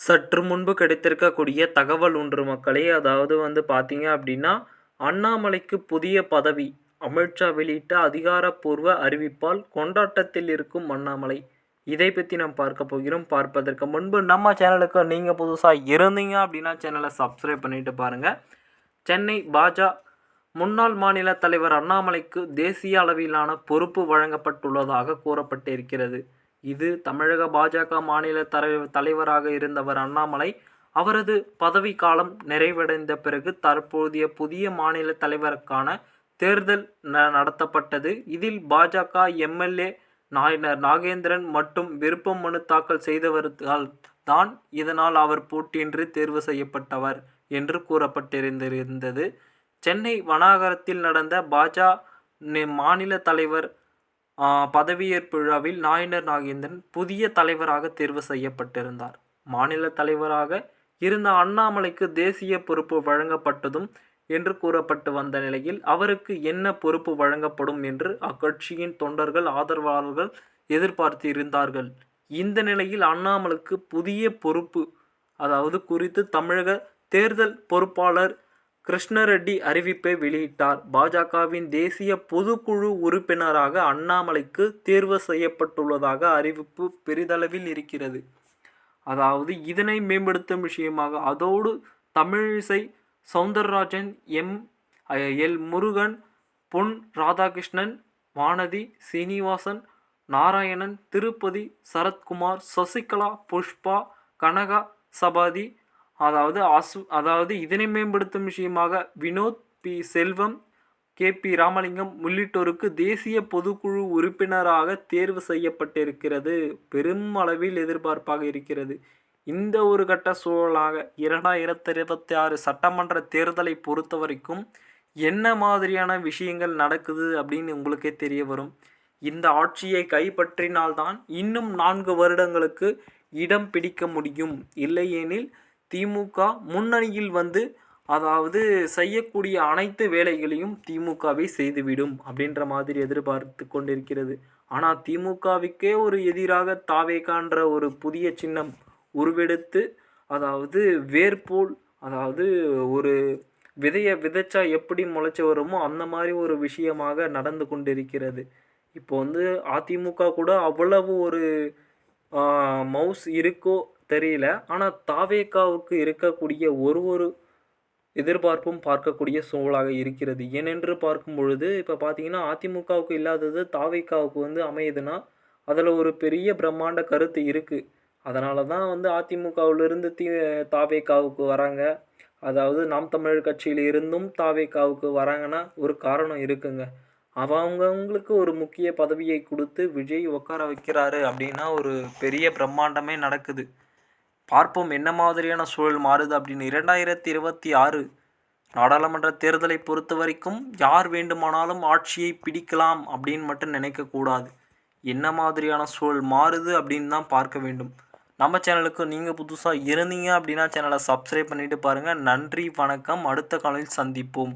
சற்று முன்பு கிடைத்திருக்கக்கூடிய தகவல் ஒன்று மக்களே அதாவது வந்து பார்த்தீங்க அப்படின்னா அண்ணாமலைக்கு புதிய பதவி அமித்ஷா வெளியிட்ட அதிகாரப்பூர்வ அறிவிப்பால் கொண்டாட்டத்தில் இருக்கும் அண்ணாமலை. இதை பற்றி நாம் பார்க்க போகிறோம். பார்ப்பதற்கு முன்பு நம்ம சேனலுக்கு நீங்கள் புதுசாக இருந்தீங்க அப்படின்னா சேனலை சப்ஸ்கிரைப் பண்ணிட்டு பாருங்கள் சென்னை பாஜா முன்னாள் மாநில தலைவர் அண்ணாமலைக்கு தேசிய அளவிலான பொறுப்பு வழங்கப்பட்டுள்ளதாக கூறப்பட்டிருக்கிறது. இது தமிழக பாஜக மாநில தலை தலைவராக இருந்தவர் அண்ணாமலை. அவரது பதவி காலம் நிறைவடைந்த பிறகு தற்போதைய புதிய மாநில தலைவருக்கான தேர்தல் ந நடத்தப்பட்டது. இதில் பாஜக எம்எல்ஏ நாயனர் நாகேந்திரன் மட்டும் விருப்பம் மனு தாக்கல் செய்தவர்களால் தான் இதனால் அவர் போட்டியின்றி தேர்வு செய்யப்பட்டவர் என்று கூறப்பட்டிருந்திருந்தது. சென்னை வனாகரத்தில் நடந்த பாஜ மாநில தலைவர் பதவியேற்பு விழாவில் நாயனர் நாகேந்திரன் புதிய தலைவராக தேர்வு செய்யப்பட்டிருந்தார். மாநில தலைவராக இருந்த அண்ணாமலைக்கு தேசிய பொறுப்பு வழங்கப்பட்டதும் என்று கூறப்பட்டு வந்த நிலையில் அவருக்கு என்ன பொறுப்பு வழங்கப்படும் என்று அக்கட்சியின் தொண்டர்கள் ஆதரவாளர்கள் எதிர்பார்த்து இருந்தார்கள். இந்த நிலையில் அண்ணாமலுக்கு புதிய பொறுப்பு அதாவது குறித்து தமிழக தேர்தல் பொறுப்பாளர் கிருஷ்ணரெட்டி அறிவிப்பை வெளியிட்டார். பாஜகவின் தேசிய பொதுக்குழு உறுப்பினராக அண்ணாமலைக்கு தேர்வு செய்யப்பட்டுள்ளதாக அறிவிப்பு பெரிதளவில் இருக்கிறது. அதாவது இதனை மேம்படுத்தும் விஷயமாக அதோடு தமிழிசை சவுந்தரராஜன் எம். எல். முருகன் பொன் ராதாகிருஷ்ணன் வானதி சீனிவாசன் நாராயணன் திருப்பதி சரத்குமார் சசிகலா புஷ்பா கனகா சபாதி அதாவது அசு அதாவது இதனை மேம்படுத்தும் விஷயமாக Vinod P. Selvam K. P. Ramalingam உள்ளிட்டோருக்கு தேசிய பொதுக்குழு உறுப்பினராக தேர்வு செய்யப்பட்டிருக்கிறது. பெரும் அளவில் எதிர்பார்ப்பாக இருக்கிறது. இந்த ஒரு கட்ட சூழலாக இரண்டாயிரத்தி இருபத்தி ஆறு சட்டமன்ற தேர்தலை பொறுத்த வரைக்கும் என்ன மாதிரியான விஷயங்கள் நடக்குது அப்படின்னு உங்களுக்கே தெரிய வரும். இந்த ஆட்சியை கைப்பற்றினால்தான் இன்னும் நான்கு வருடங்களுக்கு இடம் பிடிக்க முடியும். இல்லையெனில் திமுக முன்னணியில் வந்து அதாவது செய்யக்கூடிய அனைத்து வேலைகளையும் திமுகவை செய்துவிடும் அப்படின்ற மாதிரி எதிர்பார்த்து கொண்டிருக்கிறது. ஆனால் திமுகவுக்கே ஒரு எதிராக தாவேகான்ற ஒரு புதிய சின்னம் உருவெடுத்து அதாவது வேர்போல் அதாவது ஒரு விதையை விதைச்சா எப்படி முளைச்சி வருமோ அந்த மாதிரி ஒரு விஷயமாக நடந்து கொண்டிருக்கிறது. இப்போ வந்து அதிமுக கூட அவ்வளவு ஒரு மவுஸ் இருக்கோ தெரியல. ஆனால் தாவேக்காவுக்கு இருக்கக்கூடிய ஒரு ஒரு எதிர்பார்ப்பும் பார்க்கக்கூடிய சூழலாக இருக்கிறது. ஏனென்று பார்க்கும் பொழுது இப்போ பார்த்தீங்கன்னா அதிமுகவுக்கு இல்லாதது தாவேக்காவுக்கு வந்து அமையுதுன்னா அதில் ஒரு பெரிய பிரம்மாண்ட கருத்து இருக்குது அதனால தான் வந்து அதிமுகவிலிருந்து தி தாவேக்காவுக்கு வராங்க. அதாவது நாம் தமிழர் கட்சியில் இருந்தும் தாவேக்காவுக்கு வராங்கன்னா ஒரு காரணம் இருக்குங்க. அவங்கவுங்களுக்கு ஒரு முக்கிய பதவியை கொடுத்து விஜய் உட்கார வைக்கிறாரு அப்படின்னா ஒரு பெரிய பிரம்மாண்டமே நடக்குது. பார்ப்போம் என்ன மாதிரியான சூழல் மாறுது அப்படின்னு. இரண்டாயிரத்தி இருபத்தி ஆறு நாடாளுமன்ற தேர்தலை பொறுத்த வரைக்கும் யார் வேண்டுமானாலும் ஆட்சியை பிடிக்கலாம் அப்படின்னு மட்டும் நினைக்கக்கூடாது என்ன மாதிரியான சூழல் மாறுது அப்படின்னு தான் பார்க்க வேண்டும். நம்ம சேனலுக்கு நீங்கள் புதுசாக இருந்தீங்க அப்படின்னா சேனலை சப்ஸ்கிரைப் பண்ணிவிட்டு பாருங்கள் நன்றி வணக்கம். அடுத்த காலையில் சந்திப்போம்.